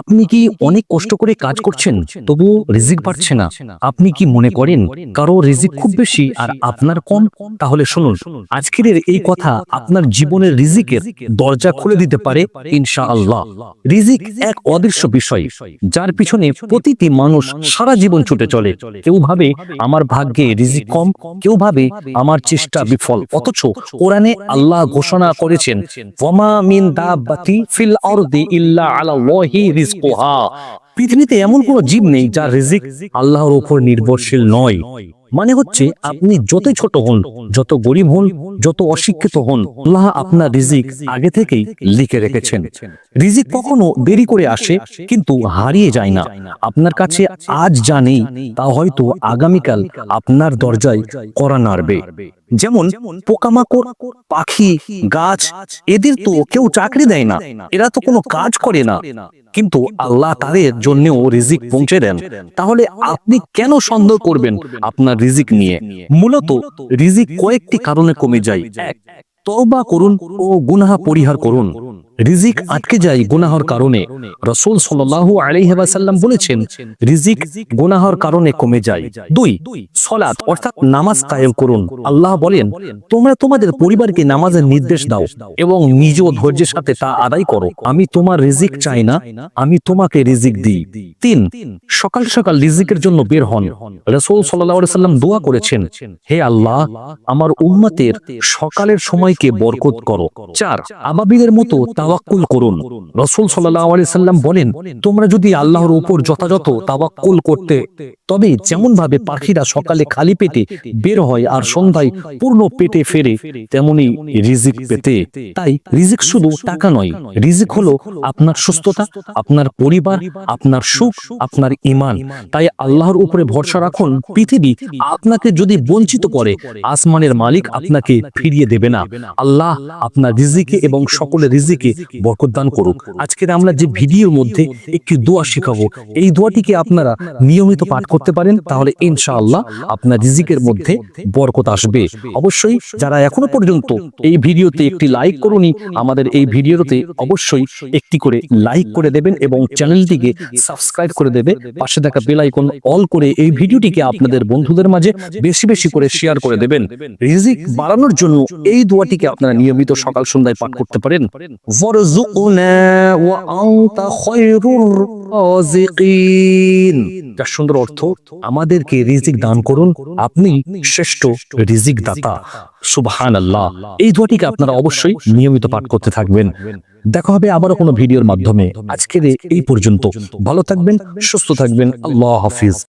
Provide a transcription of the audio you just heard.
আপনি কি অনেক কষ্ট করে কাজ করছেন? তবু রিজিক পাচ্ছে না। আপনি কি মনে করেন? কারও রিজিক খুব বেশি আর আপনার কম? তাহলে শুনুন আজকের এই কথা আপনার জীবনের রিজিকের দরজা খুলে দিতে পারে ইনশা আল্লাহ রিজিক এক অদৃশ্য বিষয় যার পিছনে প্রতিটি মানুষ সারা জীবন ছুটে চলে। কেউ ভাবে আমার ভাগ্যে রিজিক কম কেউ ভাবে আমার চেষ্টা বিফল। অথচ কোরআনে আল্লাহ ঘোষণা করেছেন ওয়ামা মিন দাব্বাতি ফিল আরদি ইল্লা আলাল্লাহি রিজকুহা পৃথিবীতে এমন কোনো জীব নেই যার রিজিক আল্লাহর উপর নির্ভরশীল নয়। মানে হচ্ছে আপনি যতই ছোট হন, যত গরিব হন যত অশিক্ষিত হন আল্লাহ আপনার রিজিক আগে থেকেই লিখে রেখেছেন। রিজিক কখনো দেরি করে আসে কিন্তু হারিয়ে যায় না। আপনার কাছে আজ যা নেই তা হয়তো আগামীকাল আপনার দরজায় করা নাড়বে। যেমন পোকামাকড় পাখি গাছ এদের তো কেউ চাকরি দেয় না। এরা তো কোনো কাজ করে না। কিন্তু আল্লাহ তাদের জন্যও রিজিক পৌঁছে দেন। তাহলে আপনি কেন সন্দেহ করবেন আপনার রিজিক নিয়ে? মূলত রিজিক কয়েকটি কারণে কমে যায় তবা তওবা করুন ও গুনাহা পরিহার করুন। রিজিক আটকে যায় গুনাহর কারণে। রসুল সাল্লাল্লাহু আলাইহি ওয়াসাল্লাম বলেছেন, রিজিক গুনাহর কারণে কমে যায়। দুই সলাত অর্থাৎ নামাজ কায়েম করুন। আল্লাহ বলেন, তোমরা তোমাদের পরিবারকে নামাজের নির্দেশ দাও এবং নিজ ধৈর্যের সাথে তা আদায় করো। আমি তোমার রিজিক চাই না, আমি তোমাকে রিজিক দিই। তিন, সকাল সকাল রিজিকের জন্য বের হন। রসুল আলাইহি সাল্লাম দোয়া করেছেন, হে আল্লাহ, আমার উম্মতের সকালের সময়কে বরকত করো। চার আবাবিলের মতো তাওয়াক্কুল করুন। রসুল সাল্লাল্লাহু আলাইহি সাল্লাম বলেন, তোমরা যদি আল্লাহর উপর যথাযথ তাওয়াক্কুল করতে, তবে যেমন ভাবে পাখিরা সকালে খালি পেটে বের হয় আর সন্ধ্যায় পূর্ণ পেটে ফেরে, তেমনি রিজিক পেতে। তাই রিজিক শুধু টাকা নয়, রিজিক হলো আপনার সুস্থতা, আপনার পরিবার, আপনার সুখ, আপনার ইমান তাই আল্লাহর উপরে ভরসা রাখুন, পৃথিবী আপনাকে যদি বঞ্চিত করে, আসমানের মালিক আপনাকে ফিরিয়ে দেবে না। আল্লাহ আপনার রিজিকে এবং সকলের রিজিকে বরকত দান করুক। আজকের আমরা যে ভিডিওর মধ্যে একটি দোয়া শিখাবো এই দোয়াটিকে আপনারা নিয়মিত পাঠ করতে পারেন তাহলে ইনশাআল্লাহ আপনার রিজিকের মধ্যে বরকত আসবে। অবশ্যই যারা এখনও পর্যন্ত এই ভিডিওতে একটি লাইক করুনি আমাদের এই ভিডিওতে অবশ্যই একটি করে লাইক করে দেবেন এবং চ্যানেলটিকে সাবস্ক্রাইব করে দেবে। পাশে থাকা বেল আইকন অল করে এই ভিডিওটিকে আপনাদের বন্ধুদের মাঝে বেশি বেশি করে শেয়ার করে দেবেন রিজিক বাড়ানোর জন্য এই দোয়াটিকে আপনারা নিয়মিত সকাল সন্ধ্যায় পাঠ করতে পারেন সুন্দর অর্থ আমাদেরকে রিজিক দান করুন, আপনি শ্রেষ্ঠ রিজিক দাতা সুবহানাল্লাহ। এই দোয়াটিকে আপনারা অবশ্যই নিয়মিত পাঠ করতে থাকবেন। দেখা হবে আবারও কোনো ভিডিওর মাধ্যমে। আজকের এই পর্যন্ত। ভালো থাকবেন, সুস্থ থাকবেন। আল্লাহ হাফিজ।